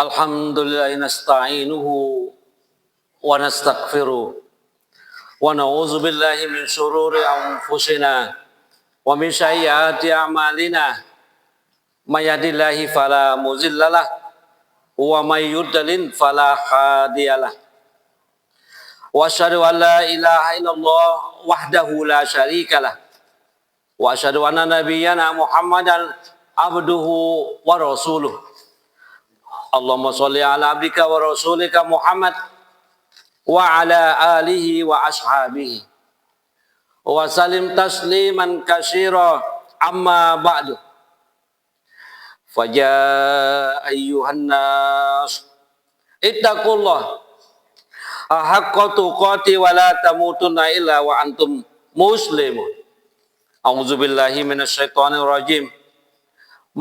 الحمد لله نستعينه ونستغفره ونعوذ بالله من شرور أنفسنا ومن سيئات أعمالنا. من يهد الله فلا مضل له ومن يضلل فلا هادي له. وأشهد أن لا إله إلا الله وحده لا شريك له. وأشهد أن نبينا محمدا عبده ورسوله. اللهم صل على عبدك ورسولك محمد وعلى آله وأصحابه. وسلم تسليما كثيرا. أما بعد. فيا أيها الناس. اتقوا الله حق تقاته ولا تموتن إلا وأنتم مسلمون. أعوذ بالله من الشيطان الرجيم.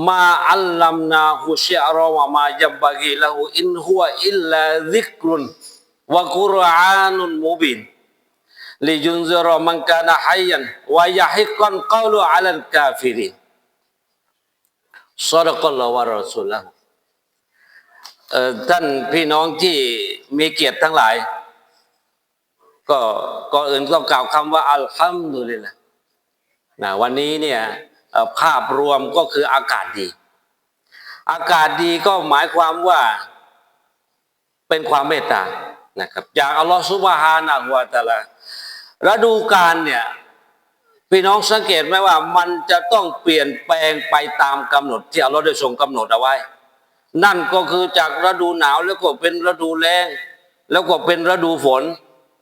มาอัลลัมนาหุเชอรอวะมาจับบะกีละหูอินหัวอิลลาดิกรุนวะกุรอานุนมุบินลิจุนซรอมังกานะฮัยยันวะยะฮิกันกาลูอัลัลกาฟิรินซอดกัลลอฮวะรอสุลละท่านพี่น้องที่มีเกียรติทั้งหลาย ก็ก็อนอื่นก็กล่าวคำว่าอัลฮัมดุลิลละนะวันนี้เนี่ย ภาพรวมก็คืออากาศดี อากาศดีก็หมายความว่าเป็นความเมตตานะครับจากอัลลอฮฺซุบฮานะฮูวะตะอาลาฤดูกาลเนี่ยพี่น้องสังเกตไหมว่ามันจะต้องเปลี่ยนแปลงไปตามกำหนดที่อัลลอฮฺได้ทรงกำหนดเอาไว้ นั่นก็คือจากฤดูหนาวแล้วก็เป็นฤดูแล้งแล้วก็เป็นฤดูฝน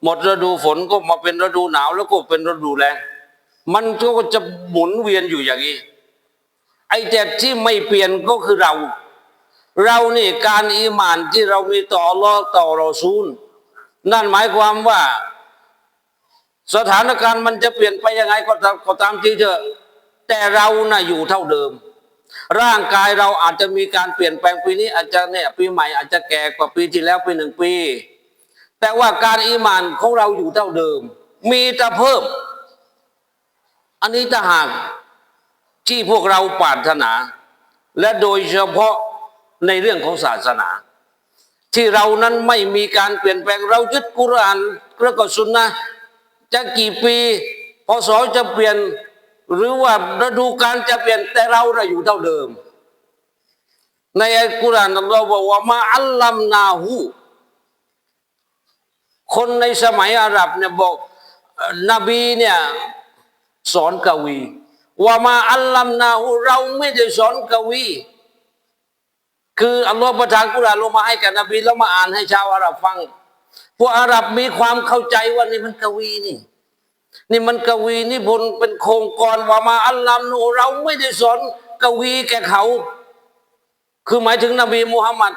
หมดฤดูฝนก็มาเป็นฤดูหนาวแล้วก็เป็นฤดูแล้ง มันก็จะหมุนเวียนอยู่อย่างนี้ ไอ้แต่ที่ไม่เปลี่ยนก็คือเรา เรานี่การอีหมานที่เรามีต่ออัลอต่อรอซูล นั่นหมายความว่า สถานการณ์มันจะเปลี่ยนไปยังไงก็ตามก็ตามที่เถอะแต่เราน่ะอยู่เท่าเดิม ร่างกายเราอาจจะมีการเปลี่ยนแปลงปีนี้อาจจะเนี่ยปีใหม่อาจจะแก่กว่าปีที่แล้วปีหนึ่งปี แต่ว่าการอีหมานของเราอยู่เท่าเดิม มีแต่เพิ่ม อันนี้ถ้าหากที่พวกเราปรารถนา และโดยเฉพาะในเรื่องของศาสนา ที่เรานั้นไม่มีการเปลี่ยนแปลงเรายึดกุรานแล้วก็สุนนะจะกี่ปีพศจะเปลี่ยนหรือว่าฤดูกาลจะเปลี่ยนแต่เราน่ะอยู่เท่าเดิม ในอัลกุรอานเราบอกว่ามาอัลลัมนาหูคนในสมัยอาหรับเนี่ยบอกนบีเนี่ย สอนกวีว่ามาอัลลัมนาหูเราไม่ได้สอนกวี คืออัลลอฮฺประทานกุรอานลงมาให้กับนบีแล้วมาอ่านให้ชาวอาหรับฟัง พวกอาหรับมีความเข้าใจว่านี่มันกวีนี่นี่มันกวีนิพนธ์เป็นโครงกรว่ามาอัลลัมนูเราไม่ได้สอนกวีแก่เขา คือหมายถึงนบีมุฮัมมัด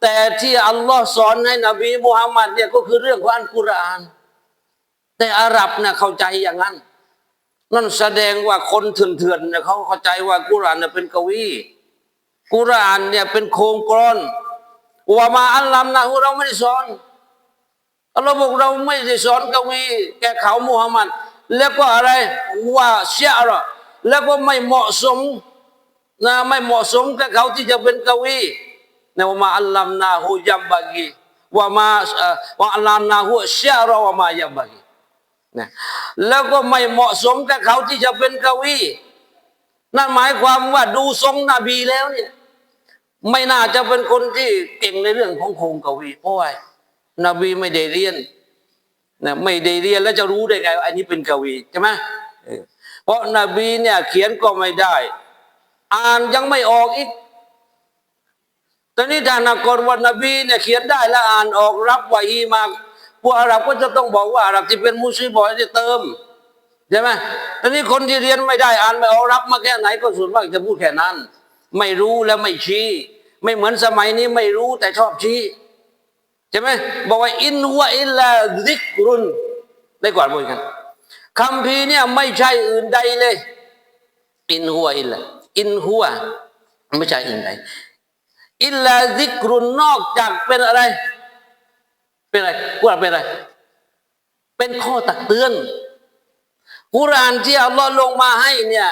แต่ที่อัลลอฮ์สอนให้นบีมุฮัมมัดเนี่ยก็คือเรื่องของอัลกุรอาน แต่อาหรับเนี่ยเข้าใจอย่างนั้น นั่นแสดงว่าคนเถื่อนๆเนี่ยเขาเข้าใจว่ากุรานเนี่ยเป็นกวีกุรานเนี่ยเป็นโครงกรอนว่ามาอัลลัมนะฮูเราไม่ได้สอนอัลลอฮ์บอกเราไม่ได้สอนกวีแก่เขามุฮัมมัดแล้วก็อะไรว่าเชียร์แล้วก็ไม่เหมาะสมนะไม่เหมาะสมกับเขาที่จะเป็นกวีนะว่ามาอัลลัมนาฮูยับบากีว่ามาว่าอัลลัมนาฮูเชียร์ว่ามายับบากี นะแล้วก็ไม่เหมาะสมกับเขาที่จะเป็นกวีนั่นหมายความว่าดูทรงนบีแล้วเนี่ย ไม่น่าจะเป็นคนที่เก่งในเรื่องของโครงกวีเพราะว่านบีไม่ได้เรียนนะไม่ได้เรียนแล้วจะรู้ได้ไงว่าอันนี้เป็นกวีใช่ไหมเพราะนบีเนี่ยเขียนก็ไม่ได้ อ่านยังไม่ออกอีกตอนนี้ทานกรว่านบีเนี่ยเขียนได้และอ่านออกรับวะฮีมา พวกอาหรับก็จะต้องบอกว่าอาหรับที่เป็นมุสลิมบอกให้เติมใช่ไหมตอนนี้คนที่เรียนไม่ได้อ่านไม่ออกรับมาแค่ไหนก็ส่วนมากจะพูดแค่นั้น ไม่รู้และไม่ชี้ ไม่เหมือนสมัยนี้ไม่รู้แต่ชอบชี้ใช่ไหมบอกว่าอินหัวอิลลาซิกรุนได้กว่าพูดกันคำพีเนี่ยไม่ใช่อื่นใดเลย อินหัวอิลลาอินหัวไม่ใช่อื่นใดอิลลาซิกรุนนอกจากเป็นอะไร เป็นอะไรกุรอานเป็นอะไร เป็นข้อตักเตือน กุรอานที่อัลลอฮ์ลงมาให้เนี่ย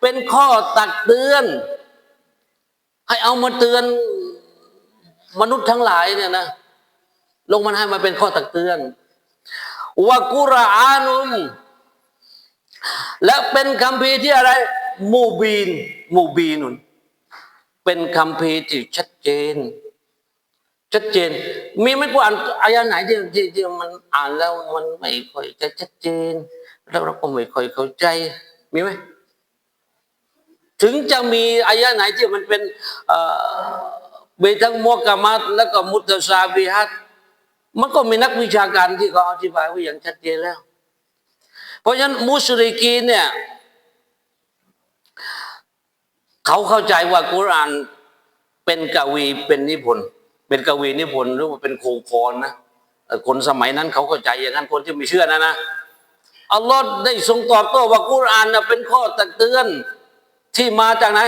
เป็นข้อตักเตือน ให้เอามาเตือนมนุษย์ทั้งหลายเนี่ยนะ ลงมันให้มาเป็นข้อตักเตือนวะกุรอานุมและเป็นคำพีที่อะไร มูบีน มูบีนุนเป็นคำพีที่ชัดเจน ชัดเจน มีไหมกูอ่านอายะไหนที่ที่มันอ่านแล้วมันไม่ค่อยจะชัดเจน แล้วเราก็ไม่ค่อยเข้าใจมีไหมถึงจะมีอายะไหนที่มันเป็นเอ่อเบทั้งมัวกามัตแล้วก็มุตตะซาบิฮัตมันก็มีนักวิชาการที่เขาอธิบายไว้อย่างชัดเจนแล้ว เพราะฉะนั้นมุสลิกีนเนี่ยเขาเข้าใจว่ากุรอานเป็นกวีเป็นนิพนธ์ เป็นกวีนิพนธ์หรือว่าเป็นโคคอนนะคนสมัยนั้นเขาเข้าใจอย่างนั้นคนที่ไม่เชื่อนะนะอัลลอฮ์ได้ทรงตอบโต้ว่ากุรอานนะเป็นข้อตักเตือนที่มาจากไหน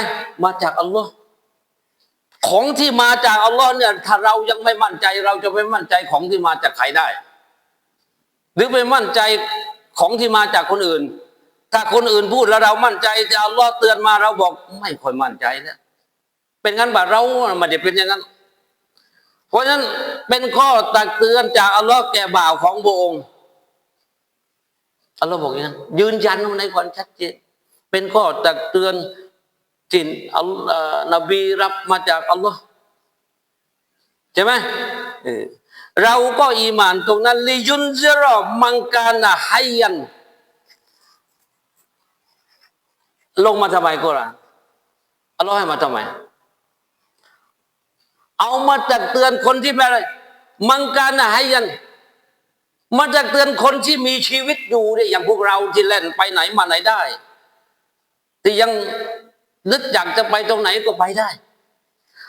มาจากอัลลอฮ์ของที่มาจากอัลลอฮ์เนี่ยถ้าเรายังไม่มั่นใจ เราจะไม่มั่นใจของที่มาจากใครได้ หรือไปมั่นใจของที่มาจากคนอื่น ถ้าคนอื่นพูดแล้วเรามั่นใจแต่อัลลอฮ์เตือนมาเราบอกไม่ค่อยมั่นใจนะเป็นงั้นแบบเราม่ได้เป็นอย่างนั้น เพราะฉะนั้นเป็นข้อตักเตือนจากอัลลอฮ์แก่บ่าวของพระองอัลลอฮ์บอกอย่างนั้นยืนยันในความชัดเจนเป็นข้อตักเตือนที่อัลเอ่อนบีรับมาจากอัลลอฮ์ใช่ไหมเราก็อีมานตรงนั้นลิยุนเซรอมังกานะไฮยัน ลงมาทำไมกุรอานอัลลอฮ์ให้มาทำไม เอามาตักเตือนคนที่ไม่อะไรมังกานะไฮยันมาตักเตือนคนที่มีชีวิตอยู่เนี่ยอย่างพวกเราที่เล่นไปไหนมาไหนได้ที่ยังนึกอยากจะไปตรงไหนก็ไปได้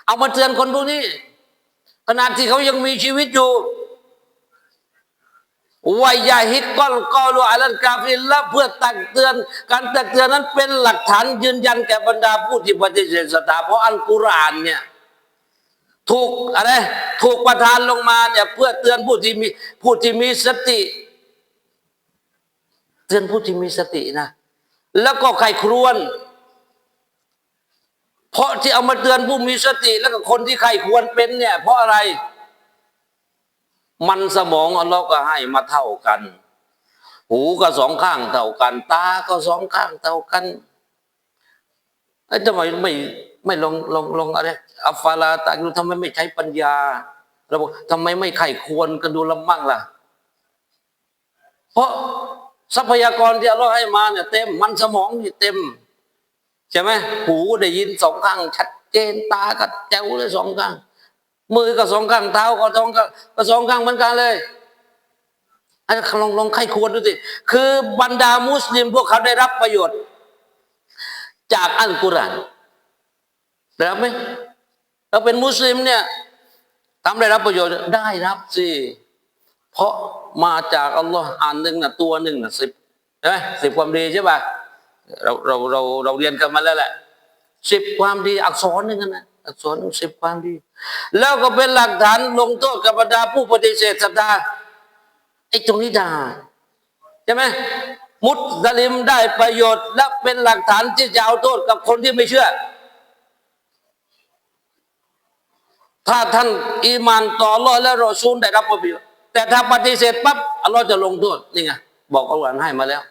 เอามาเตือนคนพวกนี้ขนาดที่เขายังมีชีวิตอยู่วายาฮิตก้อนกอลูอาลันกาฟิลละเพื่อตักเตือน การตักเตือนนั้นเป็นหลักฐานยืนยันแก่บรรดาผู้ที่ปฏิเสธศรัทธาเพราะอัลกุรอานเนี่ย ถูกอะไรถูกประทานลงมาเนี่ยเพื่อเตือนผู้ที่มีผู้ที่มีสติ เตือนผู้ที่มีสตินะ แล้วก็ใครครวน เพราะที่เอามาเตือนผู้มีสติ แล้วก็คนที่ใครควรเป็นเนี่ย เพราะอะไร มันสมองอัลลอฮ์ก็ให้มาเท่ากัน หูก็สองข้างเท่ากัน ตาก็สองข้างเท่ากันไอ้ทำไมไม่ ไม่ลองลองลองอะไรอัฟาลาตาดูทำไมไม่ใช้ปัญญาเราบอกทำไมไม่ไข้ควรกันดูละมั่งล่ะ เพราะทรัพยากรที่อัลลอฮ์ให้มาเนี่ยเต็ม มันสมองนี่เต็มใช่ไหมหูได้ยินสองข้าง ชัดเจนตาก็แจ๋วเลยสองข้าง มือก็สองข้างเท้าก็สองข้างก็สองข้างเหมือนกันเลยอันนี้ลองลองไข้ควรดูสิคือบรรดามุสลิมพวกเขาได้รับประโยชน์ จากอัลกุรอาน ได้รับไหมเราเป็นมุสลิมเนี่ยทำได้รับประโยชน์ได้รับสิเพราะมาจากอัลลอฮ์อ่านหนึ่งนะตัวหนึ่งนะสิบใช่ไหมสิบความดีใช่ป่ะเราเราเราเราเรียนกันมาแล้วแหละสิบความดีอักษรหนึ่งนะอักษรสิบความดี แล้วก็เป็นหลักฐานลงโทษกับบรรดาผู้ปฏิเสธศรัทธาไอ้ตรงนี้ได่าใช่ไหมมุสลิมได้ประโยชน์ และเป็นหลักฐานที่จะเอาโทษกับคนที่ไม่เชื่อ ถ้าท่านอีมานต่ออัลลอฮ์และรอซูลได้รับประโยชน์แต่ถ้าปฏิเสธปั๊บอัลลอฮ์จะลงโทษนี่ไงบอกอัลลอฮ์ให้มาแล้ว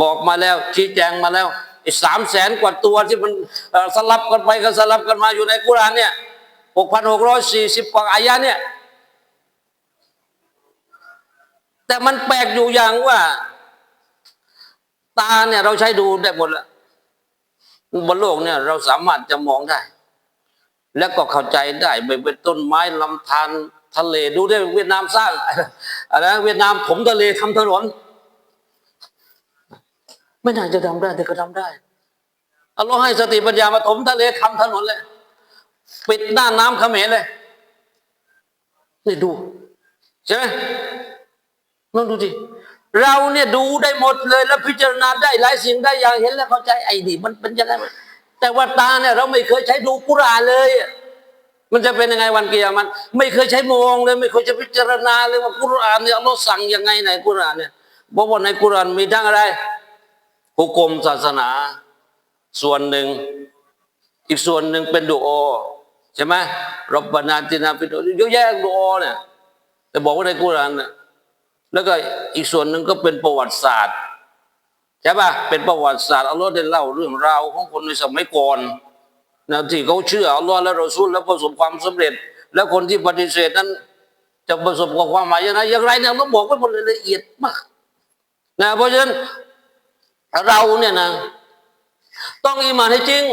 บอกมาแล้วชี้แจงมาแล้วไอ้สามแสนกว่าตัวที่มันสลับกันไปกันสลับกันมาอยู่ในกุรานเนี่ยหกพันหกร้อยสี่สิบกว่าอายะเนี่ย แต่มันแปลกอยู่อย่างว่า ตาเนี่ยเราใช้ดูได้หมดแล้วบนโลกเนี่ยเราสามารถจะมองได้ แล้วก็เข้าใจได้ไม่เป็นต้นไม้ลำธารทะเลดูได้เวียดนามสร้างอะไรนะเวียดนามผมทะเลทำถนน ไม่น่าจะทำได้แต่ก็ทำได้อัลลอฮ์ให้สติปัญญามาถมทะเลทำถนนเลยปิดหน้าน้ำเขมรเลยนี่ดูใช่ไหมลองดูดิเราเนี่ยดูได้หมดเลย แล้วพิจารณาได้หลายสิ่งได้อย่างเห็นแล้วเข้าใจไอ้นี่มันเป็นยังไง แต่ว่าตาเนี่ยเราไม่เคยใช้ดูกุรานเลย มันจะเป็นยังไงวันเกียรมัน ไม่เคยใช้มองเลย ไม่เคยจะพิจารณาเลยว่ากุรานเนี่ยอัลลอฮ์สั่งยังไงในกุรานเนี่ยบอกว่าในกุรานมีทั้งอะไรหุกมศาสนา ส่วนหนึ่ง อีกส่วนหนึ่งเป็นดูโอใช่ไหมรบบนาตินาฟิโดเยอะแยะดูโอเนี่ยแต่บอกว่าในกุรานน่ะแล้วก็อีกส่วนหนึ่งก็เป็นประวัติศาสตร์ ใช่ป่ะเป็นประวัติศาสตร์อัลลอฮ์ได้เล่าเรื่องราวของคนในสมัยก่อนนะที่เขาเชื่ออัลลอฮ์และรอซูลแล้วประสบความสำเร็จ แล้วคนที่ปฏิเสธนั้น จะประสบกับความหมายยังไงอย่างไรเนี่ยต้องบอกไว้หมดเลยละเอียดมากนะเพราะฉะนั้นเราเนี่ยนะ ต้องอีมานให้จริง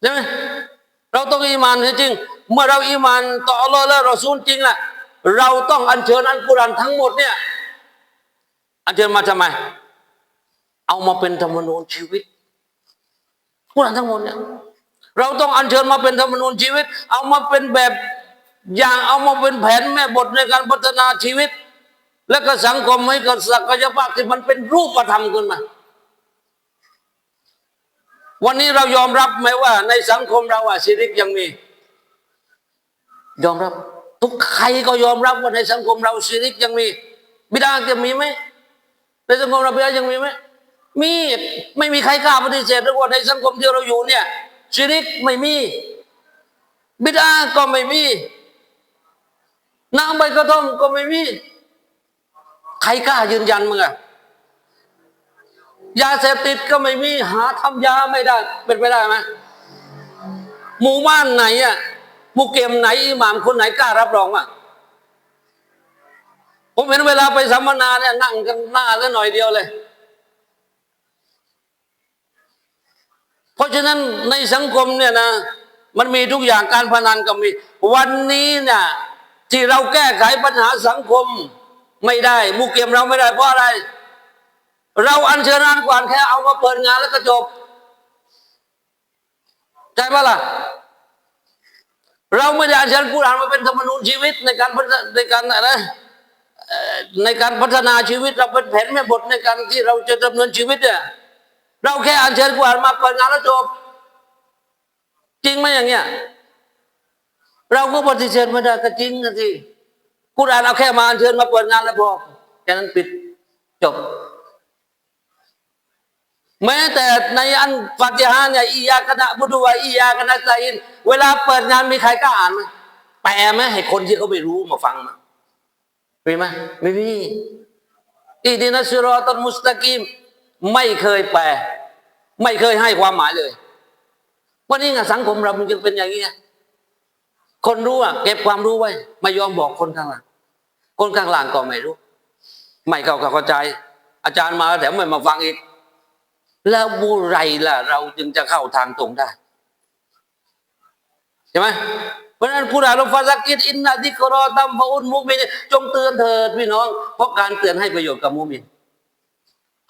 ใช่ไหมเราต้องอีมานให้จริง เมื่อเราอีมานต่ออัลลอฮ์และรอซูลจริงล่ะเราต้องอัญเชิญอัลกุรอานทั้งหมดเนี่ยอัญเชิญมาทำไม เอามาเป็นธรรมนูญชีวิตกุรอานทั้งหมดเนี่ยเราต้องอัญเชิญมาเป็นธรรมนูญชีวิต เอามาเป็นแบบอย่างเอามาเป็นแผนแม่บทในการพัฒนาชีวิต และก็สังคมให้กิดศักยภาพที่มันเป็นรูปธรรมขึ้นมา วันนี้เรายอมรับไหมว่า ในสังคมเราอะสิริกยังมี ยอมรับ ทุกใครก็ยอมรับว่าในสังคมเราสิริกยังมี บิดาจะมีไหมในสังคมเราบิดายังมีไหม มีไม่มีใครกล้าปฏิเสธหรือว่าในสังคมที่เราอยู่เนี่ยสิริกไม่มี บิดาก็ไม่มีน้ำใบกระท่อมก็ไม่มี ใครกล้ายืนยันมึงอะยาเสพติดก็ไม่มีหาทำยาไม่ได้ เป็นไปได้ไหมหมู่บ้านไหนอะหมู่เกมไหนอิหมามคนไหนกล้ารับรองอะผมเห็นเวลาไปสัมมนาเนี่ยนั่งกันหน้าแล้วหน่อยเดียวเลย เพราะฉะนั้นในสังคมเนี่ยนะมันมีทุกอย่างการพนันก็มี วันนี้เนี่ยที่เราแก้ไขปัญหาสังคมไม่ได้มู่เกมเราไม่ได้เพราะอะไร เราอัญเชิญอันกวานแค่เอามาเปิดงานแล้วก็จบใช่ปะล่ะเราไม่ได้อัญเชิญกุรอานมาเป็นธรรมนูญชีวิตในการพัฒในการอะไรในการพัฒนาชีวิตเราเป็นแผนแม่บทในการที่เราจะดำเนินชีวิตเนี่ย เราแค่อัญเชิญกุรอานมาเปิดงานแล้วจบ จริงไหมอย่างเงี้ย เราก็ปฏิเสธไม่ได้ก็จริงนะสิกุรอานเอาแค่มาอัญเชิญมาเปิดงานแล้วพอแค่นั้นปิดจบ แม้แต่ในอันฟาติฮาเนี่ยอียาคณะบุดุวะอียาคณะไซนเวลาเปิดงานมีใครกล้าอ่านไหมแปลไหมให้คนที่เขาไม่รู้มาฟังมามีไหมไม่มีอีดินัสซิรอตัลมุสตะกีมไม่เคยแปล ไม่เคยให้ความหมายเลยวันนี้ไงสังคมเรามันจึงเป็นอย่างนี้คนรู้อะเก็บความรู้ไว้ ไม่ยอมบอกคนข้างหลัง คนข้างหลังก็ไม่รู้ ไม่เข้าเข้าใจ อาจารย์มาแถมไม่มาฟังอีก แล้วบุไรล่ะ เราจึงจะเข้าทางตรงได้ใช่ไหมเพราะฉะนั้นผู้ใดเราฟาซักิดอินนาดิกรอตัมฟาอุนมุมินจงเตือนเถิดพี่น้อง เพราะการเตือนให้ประโยชน์กับมุมิน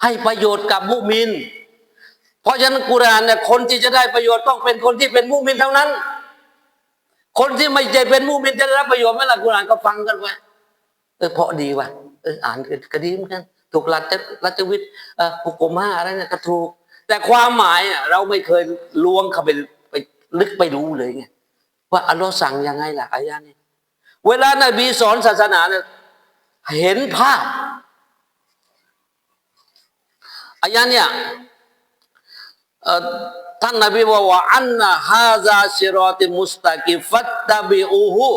ให้ประโยชน์กับมุมิน เพราะฉะนั้นกุรานเนี่ยคนที่จะได้ประโยชน์ต้องเป็นคนที่เป็นมุมินเท่านั้น คนที่ไม่ใช่เป็นมุมินจะได้รับประโยชน์ไหมล่ะกุรานก็ฟังกันไว้เออเพราะดีว่ะเอออ่านก็ดีเหมือนกันถูกหลักรัชวิทย์เอ่อหุกกมห้าอะไรเนี่ยก็ถูก แต่ความหมายอะเราไม่เคยล้วงเข้าไปไปลึกไปรู้เลยไงว่าอัลลอฮ์สั่งยังไงล่ะอายะนี้เวลานบีสอนศาสนาเนี่ยเห็นภาพอายะเนี่ย ท่านนบีบอกว่าอันนะฮาซาซิรอติมุสตะกิฟัตตะบิอูฮู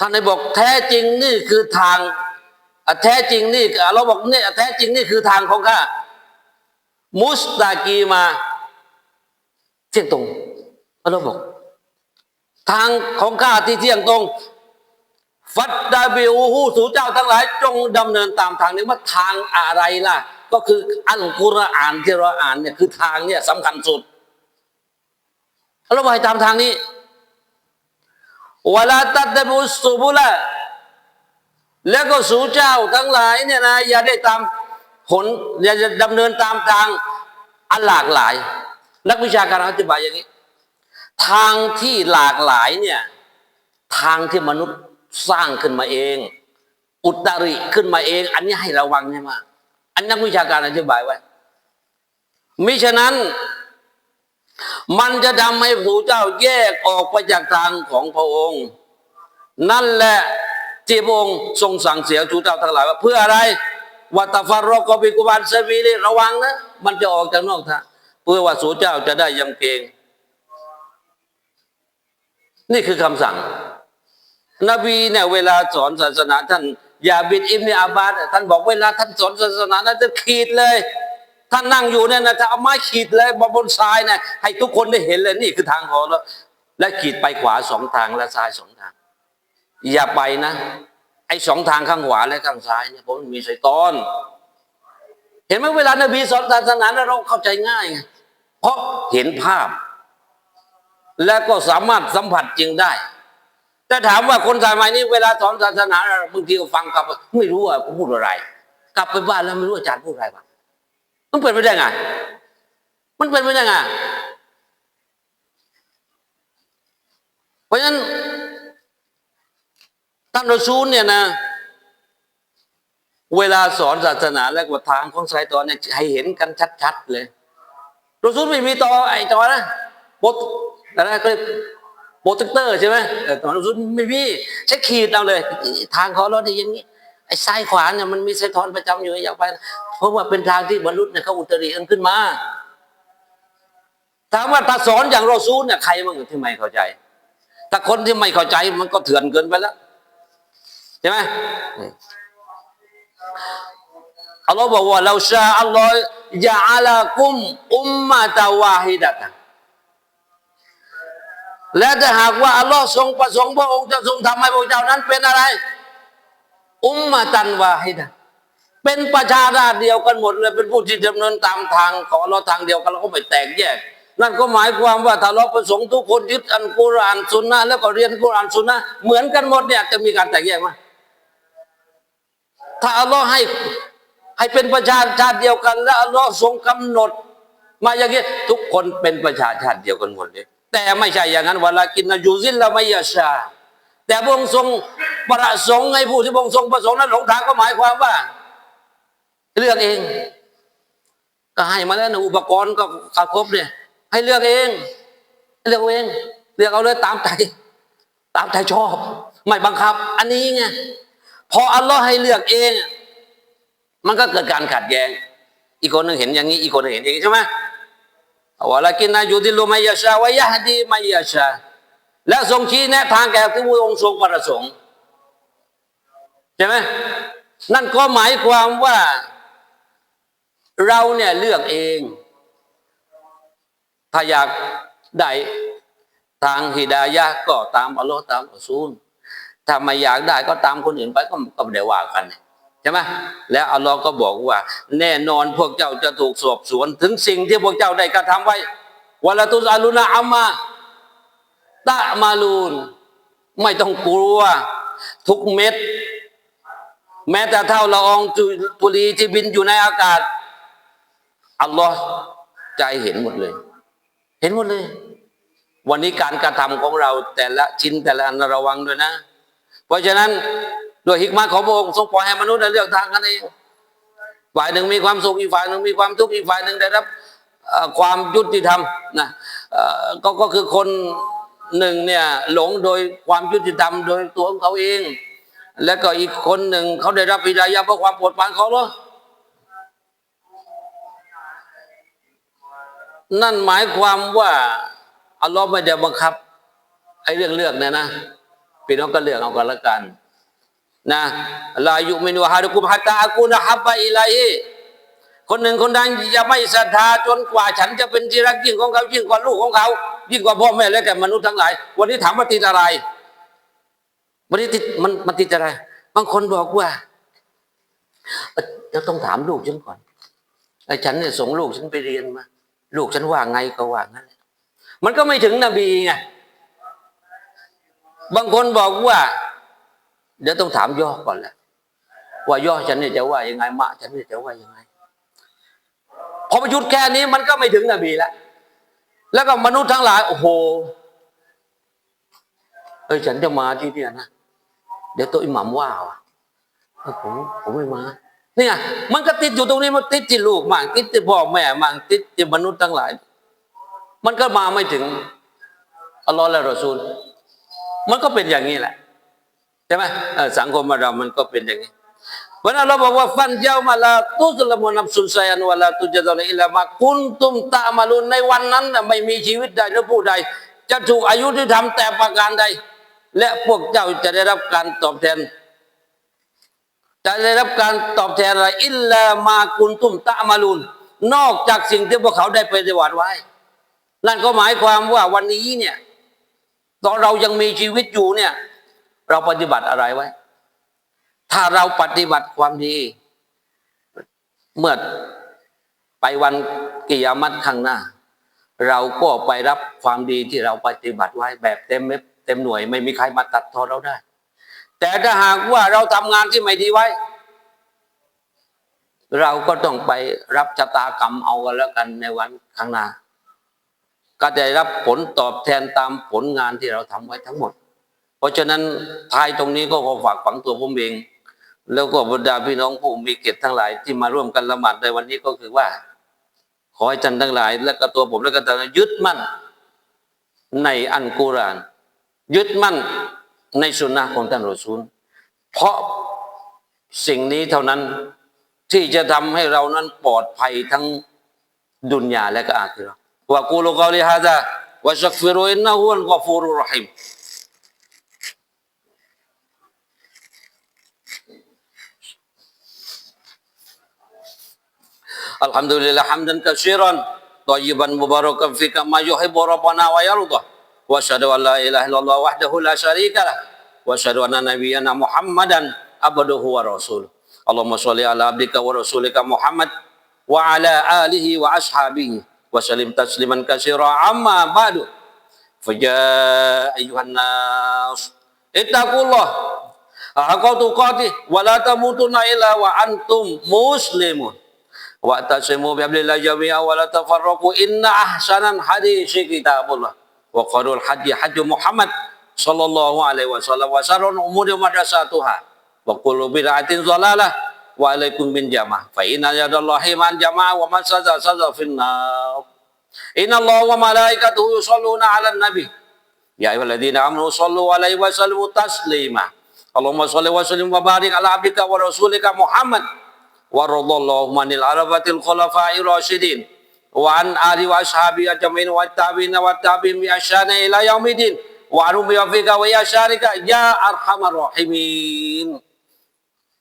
ท่านนบีบอกแท้จริงนี่คือทางแท้จริงนี่เราบอกนี่แท้จริงนี่คือทางของข้ามุสตากีมาเที่ยงตรงเราบอก ทางของข้าที่เที่ยงตรงฟัดดาบิอูฮูสู่เจ้าทั้งหลาย จงดำเนินตามทางนี้ว่าทางอะไรล่ะ ก็คืออัลกุรอานที่เราอ่านเนี่ยคือทางเนี่ยสำคัญสุดเราบอกให้ตามทางนี้วลาตัดบุสุบุละแล้วก็สู่เจ้าทั้งหลายเนี่ยนะอย่าได้ตามผลอย่าจะดำเนินตามทางอันหลากหลาย นักวิชาการอธิบายอย่างนี้ ทางที่หลากหลายเนี่ยทางที่มนุษย์สร้างขึ้นมาเอง อุตริขึ้นมาเอง อันนี้ให้ระวังใช่ไหม อันนักวิชาการอธิบายไว้ มิฉะนั้น มันจะทำให้ผู้เจ้าแยกออกไปจากทางของพระองค์ นั่นแหละที่พระองค์ทรงสั่งเสียชูเจ้าทั้งหลายว่าเพื่ออะไรวัตฟารรอกบิกุบานเซวีลีระวังนะมันจะออกจากนอกทางเพื่อว่าสูเจ้าจะได้ยำเกรงนี่คือคำสั่ง นบีเนี่ยเวลาสอนศาสนาท่าน อย่าบิดอิมเนอาบาดท่านบอกเวลาท่านสอนศาสนานั้นจะขีดเลย ท่านนั่งอยู่เนี่ยนะจะเอาไม้ขีดเลยบนทรายนี่ยให้ทุกคนได้เห็นเลยนี่คือทางของเราและขีดไปขวาสองทางและซ้ายสองทาง อย่าไปนะ ไอ้สองทางข้างขวาและข้างซ้ายเนี่ยผมนมีไซตอน เห็นไหมเวลานบีสอนศาสนาเนี่ยเราเข้าใจง่ายไงเพราะเห็นภาพ และก็สามารถสัมผัสจริงได้ แต่ถามว่าคนสมัยนี้เวลาสอนศาสนาบางทีก็ฟังกลับไม่รู้ว่าพูดอะไร กลับไปบ้านแล้วไม่รู้อาจารย์พูดอะไรบ้างมันเป็นไปได้ไงมันเป็นไปได้ไงเพราะฉะนั้นท่านรอซูลเนี่ยนะ เวลาสอนศาสนาและกว่าทางของสายตอนเนี่ยให้เห็นกันชัดๆเลยรอซูลไม่มีต่อไอ้ตอนะโปรอะไรก็ โปรเทคเตอร์ใช่ไหมเออตอนรอซูลไม่มีใช้ขีดเอาเลย ทางของเราเนี่ยอย่างนี้ไอ้ซ้ายขวาเนี่ยมันมีสายทอนประจำอยู่อย่าไป เพราะว่าเป็นทางที่มนุษย์เนี่ยเขาอุตริกันขึ้นมาถามว่าถ้าสอนอย่างรอซูลเนี่ยใครบ้างที่ไม่เข้าใจถ้าคนที่ไม่เข้าใจมันก็เถื่อนเกินไปแล้วใช่ไหมอัลลอฮ์บอกว่าเราชาอัลลอฮ์ยาอัลากุมอุมมะตาวาฮิดะตัน และถ้าหากว่าอัลลอฮ์ทรงประสงค์พระองค์จะทรงทำให้พระเจ้านั้นเป็นอะไร อุมมะตันวาฮิดะเป็นประชาราษฎร์เดียวกันหมดเลยเป็นผู้ที่ดำเนินตามทางของเราทางเดียวกันเราก็ไม่แตกแยก นั่นก็หมายความว่าถ้าเราประสงค์ทุกคนยึดอันกุรอานสุนนะแล้วก็เรียนกุรอานสุนนะเหมือนกันหมดเนี่ยจะมีการแตกแยกไหมถ้าอัลลอฮ์ให้ให้เป็นประชาชาติเดียวกัน และอัลลอฮ์ทรงกำหนด มาอย่างนี้ทุกคนเป็นประชาชาติเดียวกันหมดเลย แต่ไม่ใช่อย่างนั้นเวลากินนะยูซินละไม่ยาชา แต่พระองค์ทรงประสงค์ให้ผู้ที่พระองค์ทรงประสงค์นั้นหลงทางก็หมายความว่า เลือกเอง ก็ให้มาแล้วนะอุปกรณ์ก็ครบเนี่ยให้เลือกเองเลือกเอาเองเลือกเอาเลยตามใจตามใจชอบ ไม่บังคับ อันนี้ไงพออัลลอฮ์ให้เลือกเอง มันก็เกิดการขัดแย้ง อีกคนหนึ่งเห็นอย่างนี้ อีกคนหนึ่งเห็นอย่างนี้ใช่ไหม วะลากินนายูดิลุมัยยาชาวะยะดีมัยยาชา และทรงชี้แนะทางแก่ที่พระองค์ทรงประสงค์ใช่ไหมนั่นก็หมายความว่า เราเนี่ยเลือกเอง ถ้าอยากได้ทางฮิดายะก็ตามอัลลอฮ์ตามอัซูลถ้าไม่อยากได้ก็ตามคนอื่นไปก็ก็ไม่ได้ว่ากันใช่ไหมแล้วอัลลอฮ์ก็บอกว่า แน่นอนพวกเจ้าจะถูกสอบสวน ถึงสิ่งที่พวกเจ้าได้กระทำไว้วะลาตุสอาลุนะอัมมาตะมาลูน ไม่ต้องกลัว ทุกเม็ด แม้แต่เท่าละอองจุลีที่บินอยู่ในอากาศ อัลลอฮ์ใจเห็นหมดเลย เห็นหมดเลย วันนี้การกระทำของเราแต่ละชิ้นแต่ละอันระวังด้วยนะ เพราะฉะนั้น ด้วยฮิกมาของพระองค์ทรงปล่อยให้มนุษย์ได้เลือกทางกันเองฝ่ายหนึ่งมีความสุขอีกฝ่ายหนึ่งมีความทุกข์อีกฝ่ายหนึ่งได้รับความยุติธรรมนะก็ก็คือคนหนึ่งเนี่ยหลงโดยความยุติธรรมโดยตัวของเขาเอง แล้วก็อีกคนหนึ่งเขาได้รับปิดายาเพราะความปรดปานของเรานั่นหมายความว่าอัลลอฮ์ไม่ได้บังคับไอ้เรื่องเลือกเนี่ยนะพี่น้องก็เลือกเอากันละกัน นะลายุมินุฮารุกุมฮัตตาอากูนะฮับบะอิลัยคนหนึ่งคนใดจะไม่ศรัทธาจนกว่าฉันจะเป็นที่รักยิ่งของเขายิ่งกว่าลูกของเขา ยิ่งกว่าพ่อแม่และแก่มนุษย์ทั้งหลาย วันนี้ถามว่าติดอะไร วันนี้ติดมันมันติดอะไร บางคนบอกว่าเอ่อเดี๋ยวต้องถามลูกฉันก่อนไอ้ฉันเนี่ยส่งลูกฉันไปเรียนมา ลูกฉันว่าไงก็ว่างั้นมันก็ไม่ถึงนบีไงบางคนบอกว่า เดี๋ยวต้องถามย่อก่อนแหละว่าย่อฉันเนี่ยจะว่ายังไงมะฉันเนี่ยจะว่ายังไงพอประยุทธ์แค่นี้มันก็ไม่ถึงนบีแล้วแล้วก็มนุษย์ทั้งหลาย โอ้โหเอ้ยฉันจะมาที่เนี่ยนะเดี๋ยวตัวอิหมัมว่าว่ะผมผมไม่มานี่ไงมันก็ติดอยู่ตรงนี้มันติดที่ลูกมั่งติดที่พ่อแม่มั่งติดที่มนุษย์ทั้งหลาย มันก็มาไม่ถึงอัลลอฮ์และรอซูล มันก็เป็นอย่างนี้แหละ ใช่ไหมสังคมเรามันก็เป็นอย่างนี้วันนั้นเราบอกว่าฟันเจ้ามาลาตุสละมนับสุนไซยันวลาตุจดอนอิลามาคุณตุมตะมาลุนในวันนั้นไม่มีชีวิตใดหรือผู้ใด จะถูกอายุที่ทำแต่ประการใด และพวกเจ้าจะได้รับการตอบแทน จะได้รับการตอบแทนอะไรอิลลามากุนตุมตะมาลุนนอกจากสิ่งที่พวกเขาได้ปฏิบัติไว้ นั่นก็หมายความว่าวันนี้เนี่ยตอนเรายังมีชีวิตอยู่เนี่ย เราปฏิบัติอะไรไว้ ถ้าเราปฏิบัติความดี เมื่อไปวันกิยามัตข้างหน้า เราก็ไปรับความดีที่เราปฏิบัติไว้แบบเต็มเม็ดเต็มหน่วย ไม่มีใครมาตัดทอนเราได้ แต่ถ้าหากว่าเราทำงานที่ไม่ดีไว้ เราก็ต้องไปรับชะตากรรมเอากันแล้วกันในวันข้างหน้าก็จะได้รับผลตอบแทนตามผลงานที่เราทำไว้ทั้งหมด เพราะฉะนั้นท้ายตรงนี้ก็ขอฝากฝังตัวผมเอง แล้วก็บรรดาพี่น้องผู้มีเกียรติทั้งหลายที่มาร่วมกันละหมาดในวันนี้ก็คือว่า ขอให้ท่านทั้งหลาย และก็ตัวผมและก็ท่านยึดมั่น ในอันกุราน ยึดมั่นในสุนนะของท่านรอซูล เพราะสิ่งนี้เท่านั้นที่จะทำให้เรานั้นปลอดภัยทั้งดุนยาและก็อาคิราะวะกูลุกอลิฮะซาวะชักฟิรุอินนะฮุวัลกอฟูรุรรหิม Alhamdulillah hamdan katsiran thayyiban mubarakan fi kama yuhibbu rabbana wa yardha. Wa asyhadu an la ilaha illallah wahdahu la syarika lah. Wa asyhadu anna nabiyyana Muhammadan abduhu wa rasuluh. Allahumma shalli ala abdika wa rasulika Muhammad wa ala alihi wa ashabihi wa sallim tasliman katsiran amma ba'du. Faja ya ayuhan nas ittaqullah haqqa tuqatih wa la tamutunna illa wa antum muslimun. واعتصموا بحبل الله جميعا ولا تفرقوا إن أحسن الحديث كتاب الله وخير الحج حج محمد صلى الله عليه وسلم وشر الأمور محدثاتها وكل بدعة ضلالة وعليكم بالجماعة فإن يد الله مع الجماعة ومن سزى سزى في النار إن الله وملائكته يصلون على النبي يا أيها الذين آمنوا صلوا عليه وسلموا تسليما اللهم صل وسلم وبارك على عبدك ورسولك محمد وارض اللهم عن العربة الخلفاء الراشدين وعن آل وأصحابه أجمعين والتابعين والتابعين بإحسان إلى يوم الدين. وعنهم بوفيك ويشارك يا أرحم الراحمين.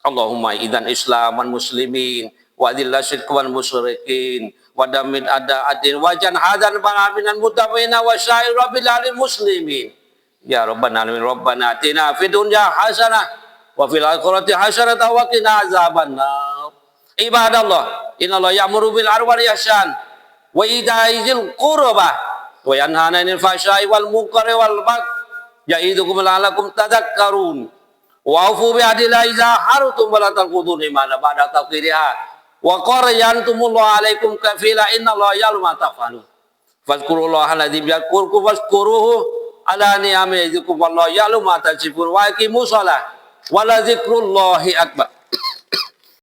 اللهم إذن الإسلام والمسلمين وأذل الشرك والمشركين ودمر أعداء الدين. وجن هذا البلاء من المتقين وسائر رب العالمين المسلمين. يا ربنا العالمين. ربنا آتنا في الدنيا حسنة وفي الآخرة حسنة وقنا عذاب النار. عباد الله إن الله يأمر بالعدل والإحسان وإيتاء ذي القربى وينهى عن الفحشاء والمنكر والبغي يعظكم لعلكم تذكرون وأوفوا بعهد الله إذا حرتم ولا تنقضوا الإيمان بعد توكيدها وقال ينتم الله عليكم كفيلا إن الله يعلم ما تفعلون فاذكروا الله الذي يذكركم واشكروه على نعمه يذكركم والله يعلم ما تصفون وأقيموا الصلاة ولذكر الله أكبر